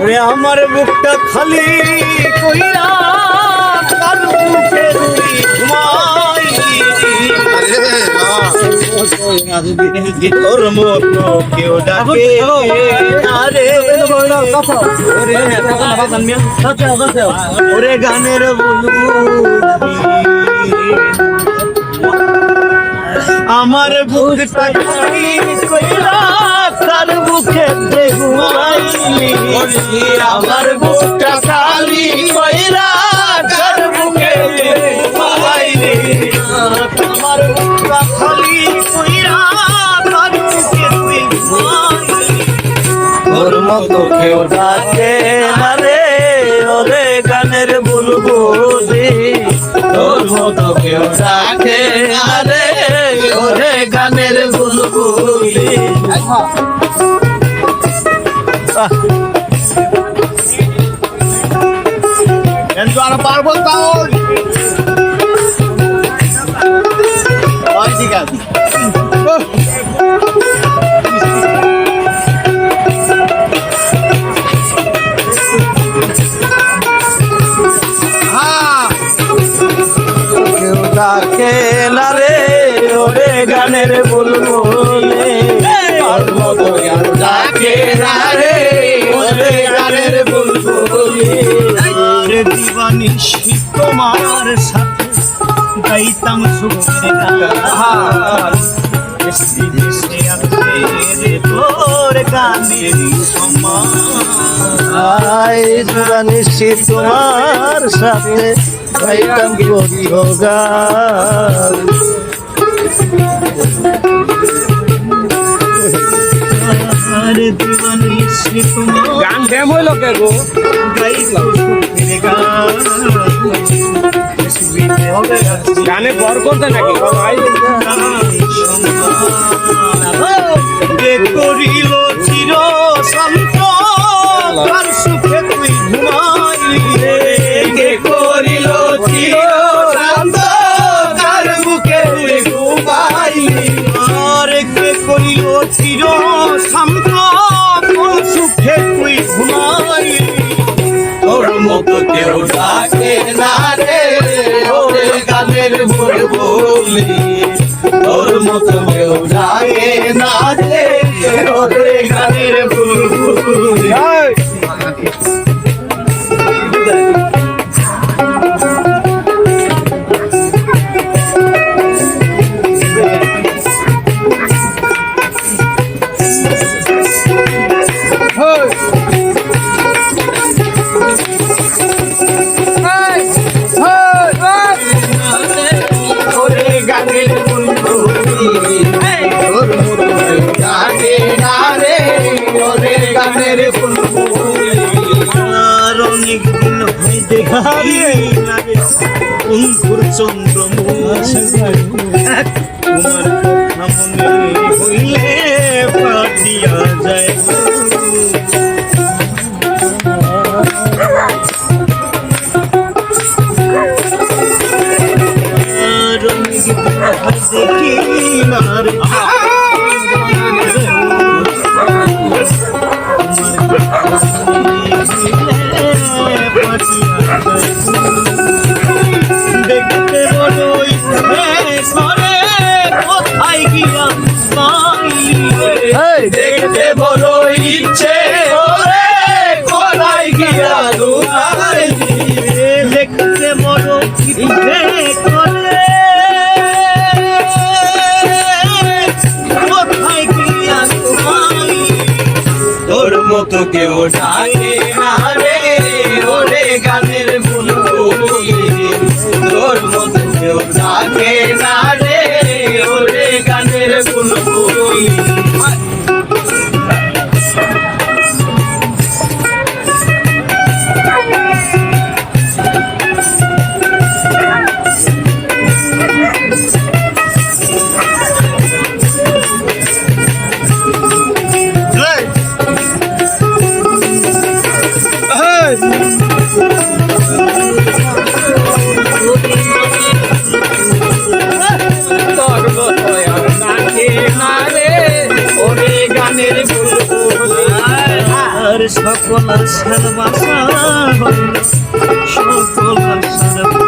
রে আমার বুকটা খালি ওরে গানের আমার বুকটা খালি কইরা কার ঘুমাইলি আমার বুকটা খালি কইরা কার মুখে ঘুমাইলি আমার বুকটা খালি কইরা কার মুখে তুই তোর মতো কেউ ডাকে না রে, ওরে গানের বুলবুলি। তোর মতো কেউ ডাকে না রে, ওরে গানের বুলবুলি। কেউ ডাকে না রে ওরে গানের বুলবুলে শীত তোমার সাথে? গাইতাম রে তোর গানের আই জুড়া তোমার সাথে? গাইতাম করিব গান। গান ড্যাম হইল কে গো? গানে বর করতে নাকি? ভাই কেউ ডাকে না রে, ওরে গানের বুলবুলি তোর মতো কেউ ডাকে না রে, ওরে গানের বুলবুলি ওরে বুলবুলি আর অনেক দিন হয় দেখাই অঙ্কুর মনে হয় দেখি না কেউ ডাকে না রে ওরে গানের বুলবুলি সকল আশার বাসা সকল আশার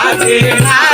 আরে